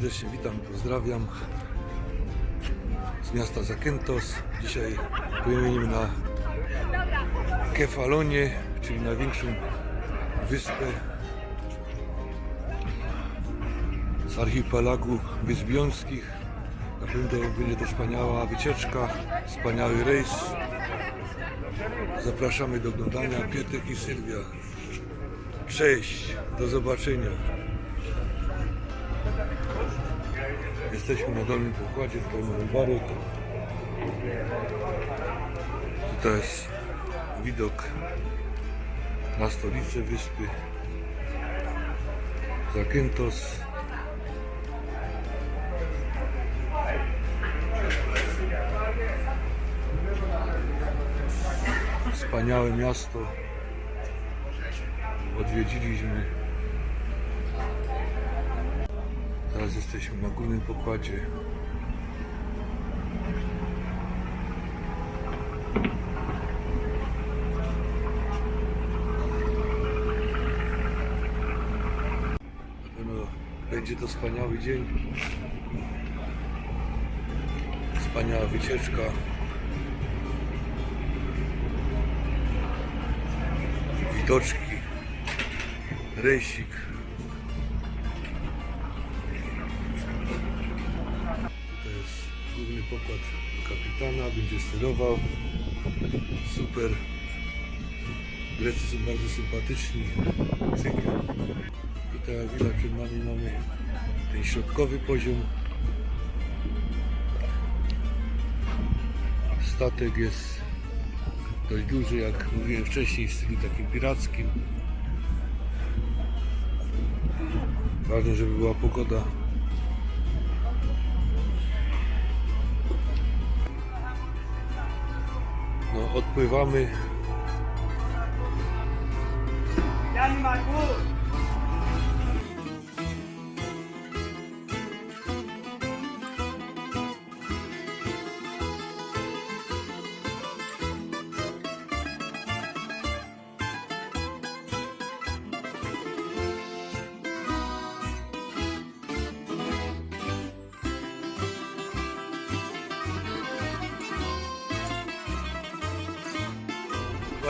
serdecznie witam, pozdrawiam z miasta Zakynthos. Dzisiaj płyniemy na Kefalonie, czyli największą wyspę z archipelagu Wysp Jąskich. Na pewno będzie to wspaniała wycieczka, wspaniały rejs. Zapraszamy do oglądania Piotrek i Sylwia. Cześć, do zobaczenia. Jesteśmy na dolnym pokładzie, tutaj mamy barek. Tutaj jest widok na stolicę wyspy. Zakynthos. Wspaniałe miasto. Odwiedziliśmy. Teraz jesteśmy na górnym pokładzie. Będzie to wspaniały dzień. Wspaniała wycieczka. Widoczki. Rejsik. Pokład kapitana, będzie sterował. Super. Grecy są bardzo sympatyczni. Cykl. Tutaj jak widać przed nami mamy ten środkowy poziom. Statek jest dość duży, jak mówiłem wcześniej, w stylu takim pirackim. Ważne, żeby była pogoda. Odpływamy. Yani makbul.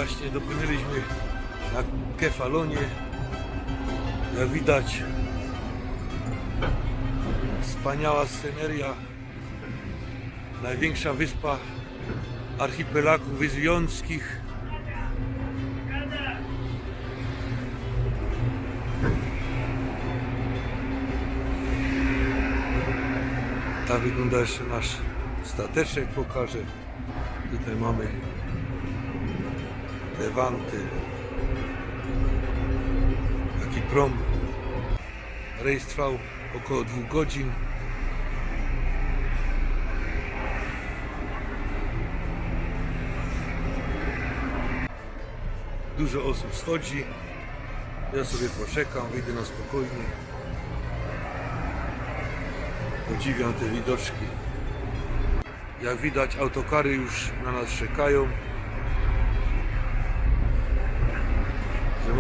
Właśnie dopłynęliśmy na Kefalonie. Jak widać, wspaniała sceneria. Największa wyspa archipelagu Wysp Jąckich. Tak wygląda jeszcze nasz stateczek, pokażę. Tutaj mamy lewanty, taki prom. Rejs trwał około dwóch godzin. Dużo osób schodzi. Ja sobie poczekam, wyjdę na spokojnie. Podziwiam te widoczki. Jak widać autokary już na nas czekają.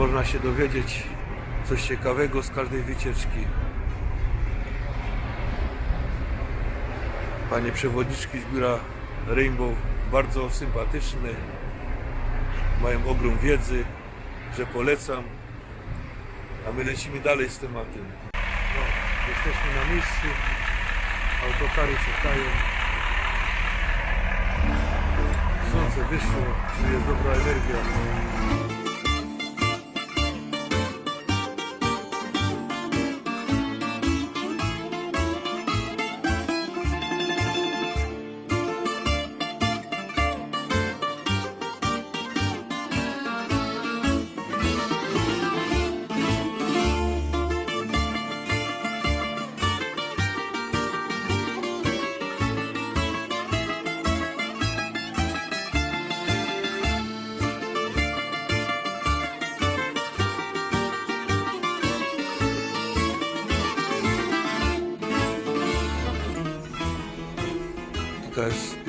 Można się dowiedzieć coś ciekawego z każdej wycieczki. Panie przewodniczki z biura Rainbow bardzo sympatyczne, mają ogrom wiedzy, że polecam, a my lecimy dalej z tematem. No, jesteśmy na miejscu, autokary czekają. Słońce wyszło, czyli jest dobra energia.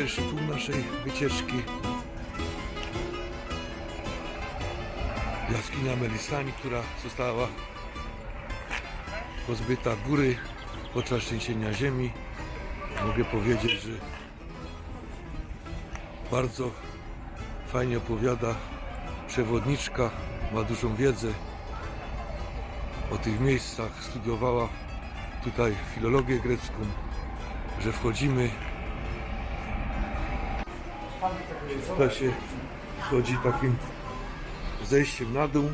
Pierwszy pół naszej wycieczki. Jaskinia Melisani, która została pozbyta góry podczas trzęsienia ziemi. Mogę powiedzieć, że bardzo fajnie opowiada przewodniczka, ma dużą wiedzę o tych miejscach, studiowała tutaj filologię grecką, że wchodzimy. Tutaj się wchodzi takim zejściem na dół.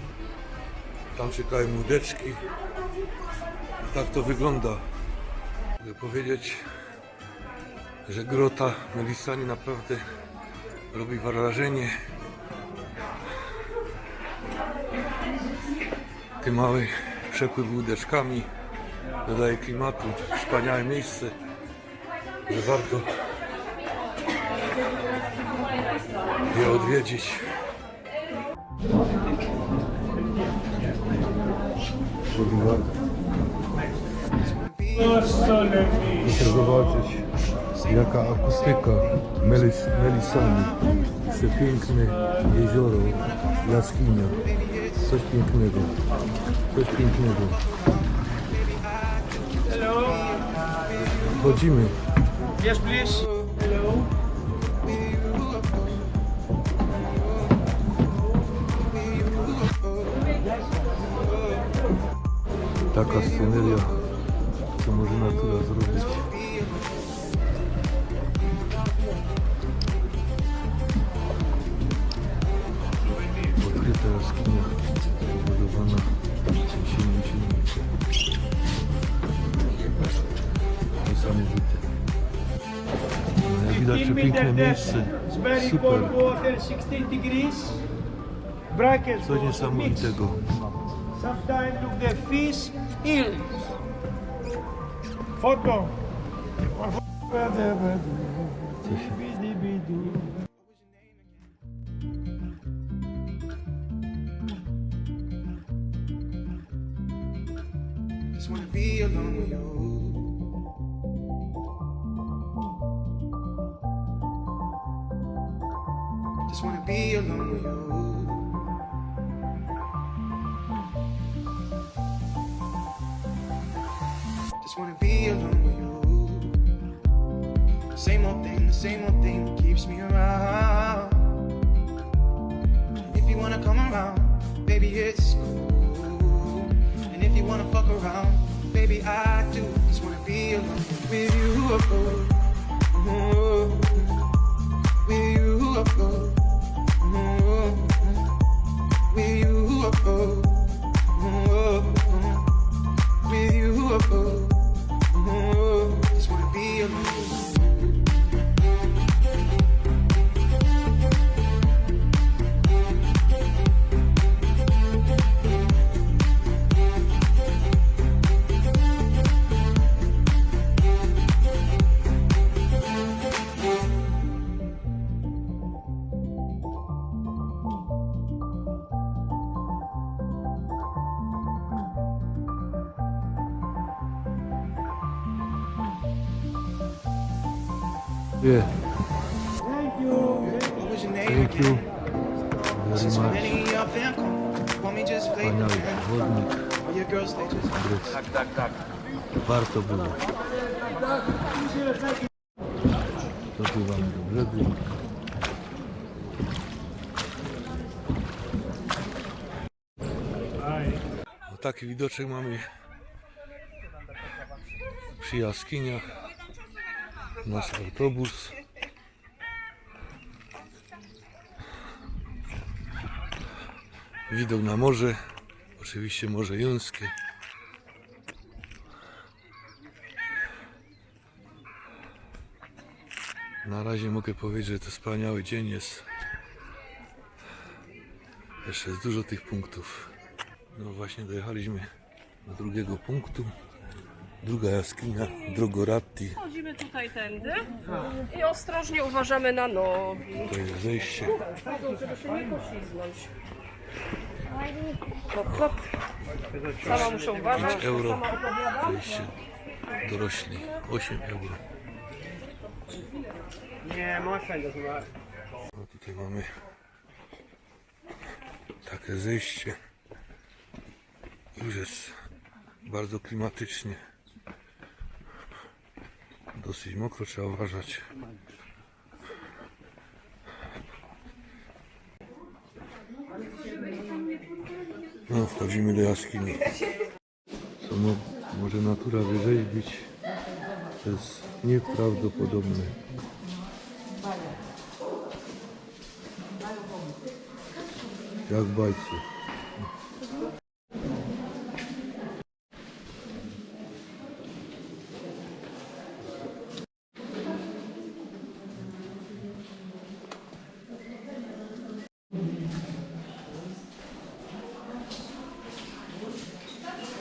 Tam czekają łódeczki. I tak to wygląda. Mogę powiedzieć, że grota Melisani naprawdę robi wrażenie. Ten mały przepływ łódeczkami dodaje klimatu. Wspaniałe miejsce, że warto je odwiedzić. Muszę zobaczyć jaka akustyka Melis, Melisany. Przepiękne jezioro, jaskinia. Coś pięknego. Coś pięknego. Chodzimy. Yes, please. Taka sceneria, co może natura zrobić. Odkryta jaskinia, pobudowana trzęsieniem ziemi. Niesamowite. No, jak widać przepiękne miejsce. Super. water, 16 degrees. Brackets. Coś water mix. niesamowitego. Sometimes look the fish eels. Photo. Same old thing, the same old thing that keeps me around. If you wanna come around, baby, it's cool. And if you wanna fuck around, baby, I do. Just wanna be alone with you. Oh, with you. Oh, with you. Oh, with Yeah, Thank you. What was your name thank you again? very much. Wspaniały they just grecki. Warto było. Dopływamy do brzegu. O taki widoczek mamy przy jaskiniach. Nasz autobus. Widok na morze. Oczywiście Morze Jońskie. Na razie mogę powiedzieć, że to wspaniały dzień jest. Jeszcze jest dużo tych punktów. No właśnie dojechaliśmy do drugiego punktu. Druga jaskinia, Drogoratti. Chodzimy tutaj tędy i ostrożnie uważamy na nogi, To jest zejście. żeby się nie poślizgnąć. Hop, hop. Sama muszę uważać. Euro. Wejście dorośli. 8 euro. Yeah, my friend doesn't work. No tutaj mamy takie zejście. Już jest bardzo klimatycznie. Dosyć mokro, trzeba uważać. No, wchodzimy do jaskini. Co mo- może natura wyrzeźbić, to jest nieprawdopodobne. Jak w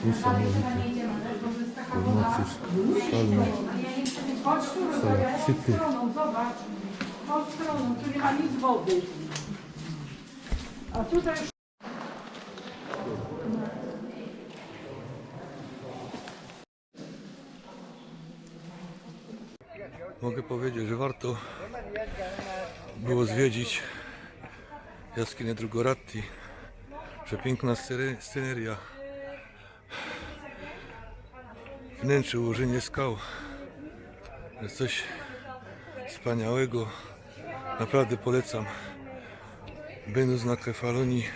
Niesamowite. Formacje szalne. Zobacz, pod stroną, tu nie ma nic wody. A tutaj Mogę powiedzieć, że warto było zwiedzić jaskinię Drugoratti. Przepiękna sceneria. Wnętrze, ułożenie skał. Jest coś wspaniałego. Naprawdę polecam. Będąc na Kefalonii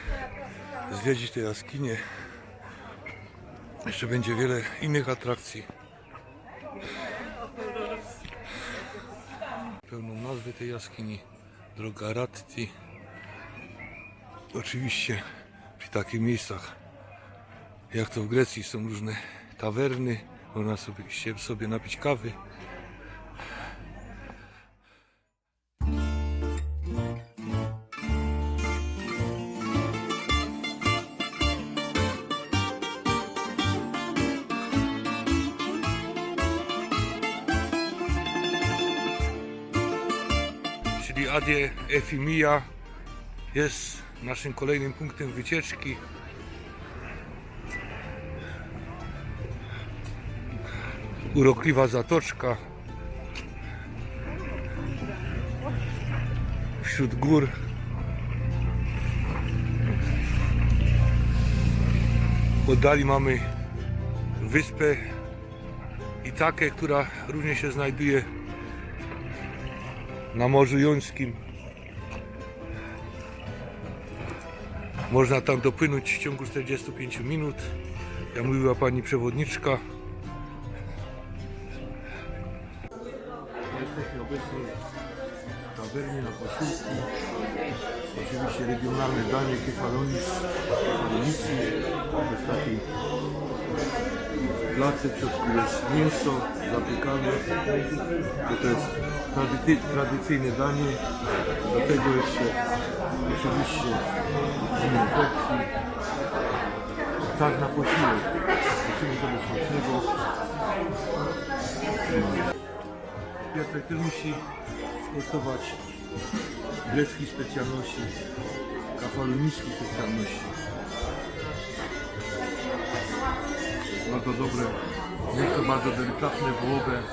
zwiedzić tę jaskinię. Jeszcze będzie wiele innych atrakcji. pełną nazwę tej jaskini droga Ratti oczywiście przy takich miejscach jak to w Grecji są różne tawerny można sobie, się sobie napić kawy Adie Efimia jest naszym kolejnym punktem wycieczki. Urokliwa zatoczka wśród gór. Oddali mamy wyspę Itakę, która również się znajduje na Morzu Jońskim. Można tam dopłynąć w ciągu 45 minut. Jak mówiła pani przewodniczka. Tawernie na posiłku. Oczywiście regionalne danie kefalonis, kefalonici. To jest taki placek, w środku jest mięso zapiekane. To, jest tradycy, tradycyjne danie. Do tego jeszcze oczywiście zimne infekcji. Czas na posiłek. Życzymy sobie smacznego. Piotrek też musi skosztować greckich specjalności, kafalonickich specjalności. Bardzo dobre, mięso bardzo delikatne, wołowe,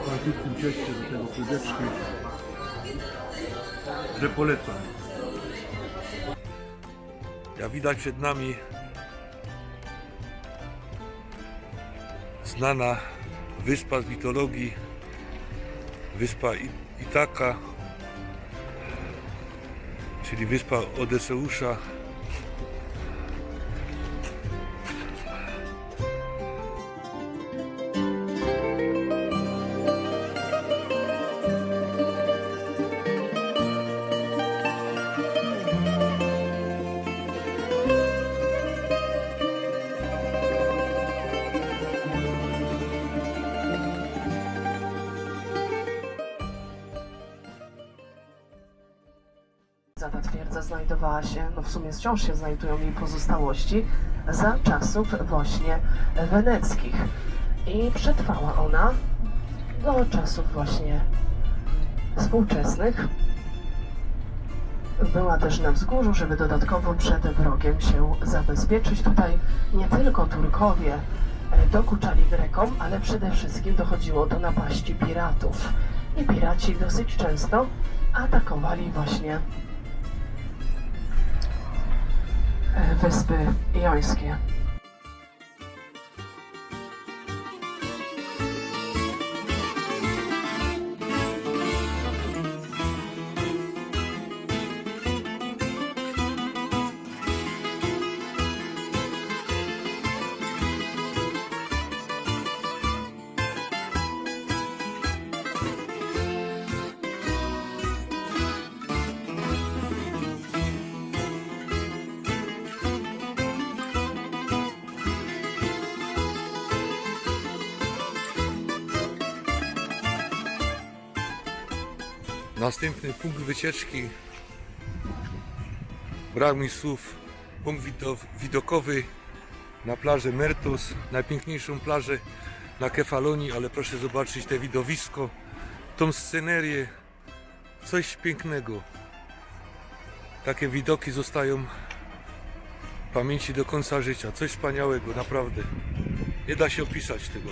w francuskim cieście do tego chlebeczki, że polecam. Jak widać przed nami znana wyspa z mitologii, wyspa Itaka, czyli wyspa Odeseusza. Sumie wciąż się znajdują jej pozostałości, za czasów właśnie weneckich. I przetrwała ona do czasów właśnie współczesnych. Była też na wzgórzu, żeby dodatkowo przed wrogiem się zabezpieczyć. Tutaj nie tylko Turkowie e, dokuczali Grekom, ale przede wszystkim dochodziło do napaści piratów. I piraci dosyć często atakowali właśnie Wyspy Jońskie. Następny punkt wycieczki. Brak mi słów. Punkt wido- widokowy na plażę Mertus. Najpiękniejszą plażę na Kefalonii, ale proszę zobaczyć te widowisko, tą scenerię. Coś pięknego. Takie widoki zostają w pamięci do końca życia. Coś wspaniałego, naprawdę. Nie da się opisać tego.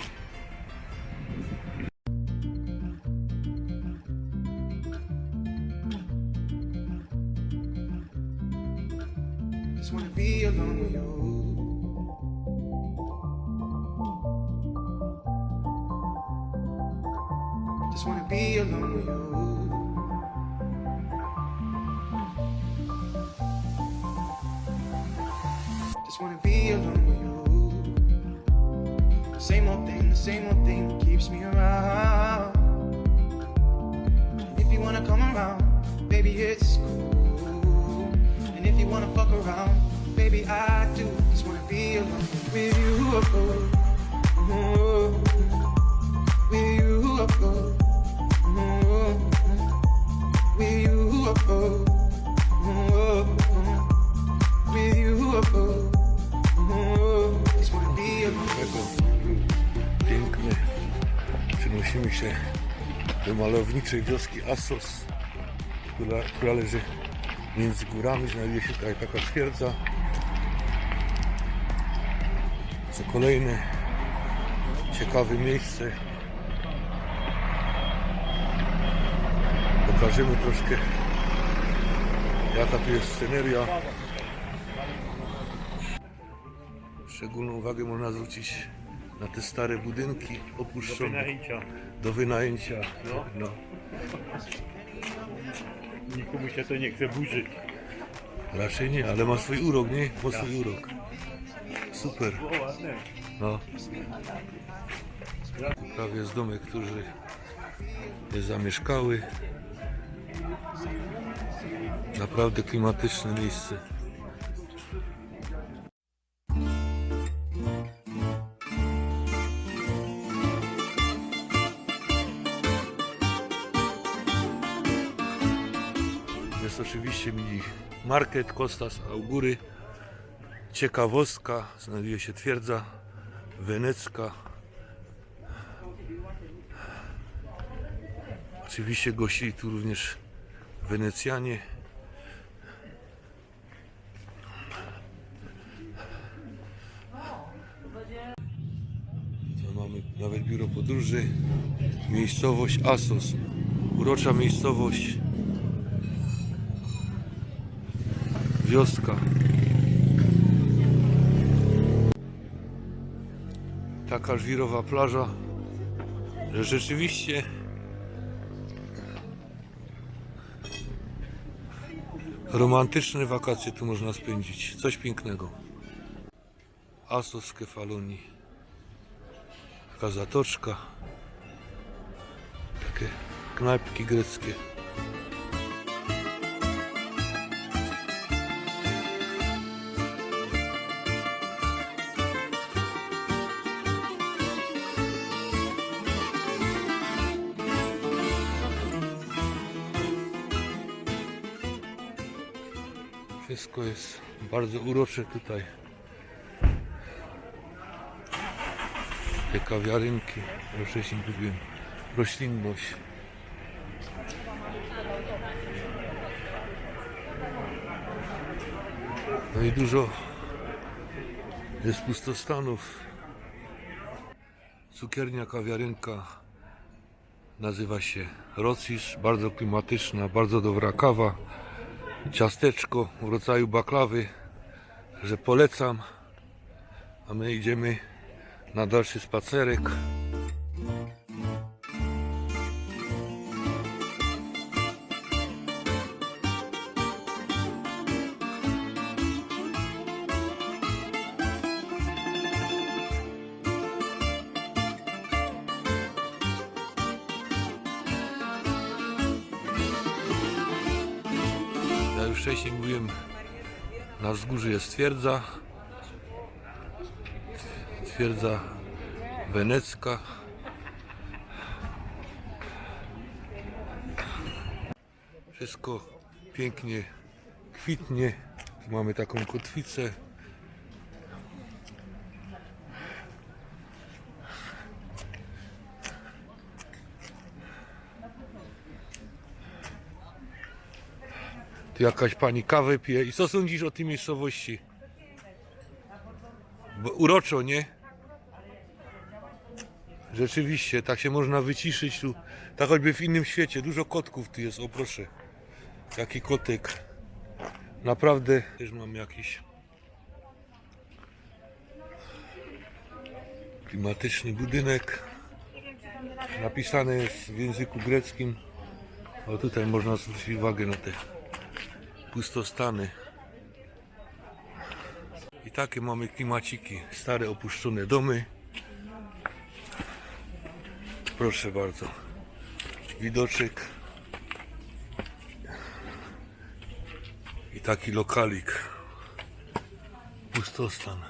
Malowniczej wioski Assos, która, która leży między górami. Znajduje się tutaj taka twierdza. Co kolejne ciekawe miejsce. Pokażemy troszkę jaka tu jest sceneria. Szczególną uwagę można zwrócić na te stare budynki opuszczone wynajęcia. do wynajęcia. No. No. Nikomu się to nie chce burzyć. Raczej nie, ale ma swój urok, nie? Ma swój urok. Super. No. Prawie jest domek, który jest zamieszkały. Naprawdę klimatyczne miejsce. Market Kostas Augury. Ciekawostka, znajduje się twierdza wenecka. Oczywiście gościli tu również Wenecjanie. Tu mamy nawet biuro podróży. Miejscowość Assos. Urocza miejscowość. Wioska. taka żwirowa plaża, że rzeczywiście romantyczne wakacje tu można spędzić. Coś pięknego. Asos w Kefalonii. Taka zatoczka. Takie knajpki greckie. Wszystko jest bardzo urocze tutaj. Te kawiarynki, ja wcześniej mówiłem, roślinność. No i dużo jest pustostanów. Cukiernia, kawiarynka nazywa się Rocis, bardzo klimatyczna, bardzo dobra kawa ciasteczko w rodzaju baklawy, że polecam. A my idziemy na dalszy spacerek. Twierdza. Twierdza wenecka. Wszystko pięknie kwitnie. Tu mamy taką kotwicę. Jakaś pani kawę pije. I co sądzisz o tej miejscowości? Bo uroczo, nie? Rzeczywiście, tak się można wyciszyć tu. Tak choćby w innym świecie. Dużo kotków tu jest, o proszę. Jaki kotek. Naprawdę też mam jakiś klimatyczny budynek. Napisane jest w języku greckim. O tutaj można zwrócić uwagę na te pustostany. I takie mamy klimaciki. Stare opuszczone domy. Proszę bardzo. Widoczek. I taki lokalik. Pustostan.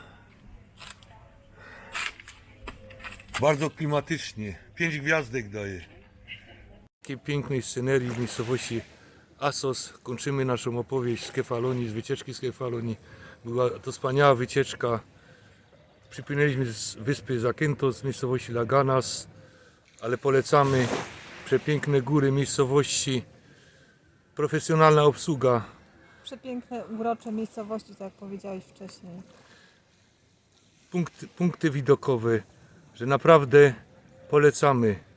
Bardzo klimatycznie. Pięć gwiazdek daje. Takiej pięknej scenerii w miejscowości Asos. Kończymy naszą opowieść z Kefalonii, z wycieczki z Kefalonii. Była to wspaniała wycieczka. Przypłynęliśmy z wyspy Zakynthos, z miejscowości Laganas, ale polecamy przepiękne góry miejscowości, profesjonalna obsługa, Przepiękne, urocze miejscowości, tak jak powiedziałeś wcześniej. punkty, punkty widokowe, że naprawdę polecamy.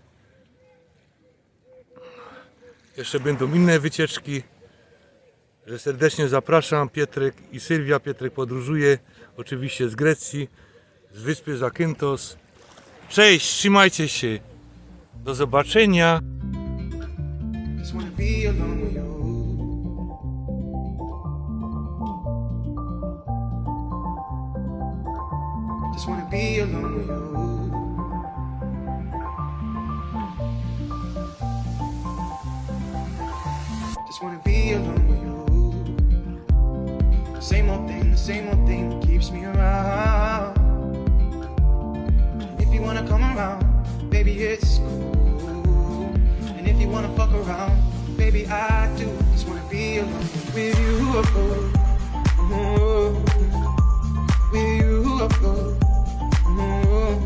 Jeszcze będą inne wycieczki, że serdecznie zapraszam. Pietrek i Sylwia. Pietrek podróżuje oczywiście z Grecji, z wyspy Zakynthos. Cześć, trzymajcie się. Do zobaczenia. Just wanna be alone with you. just wanna be alone with you. Same old thing, the same old thing that keeps me around. If you wanna come around, baby, it's cool. And if you wanna fuck around, baby, I do. Just wanna be alone with you. Oh, oh, oh. With you. Oh, oh. Oh,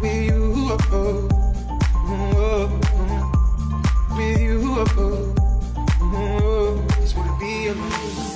with you. Oh, oh. Oh. With you. Oh, oh. violão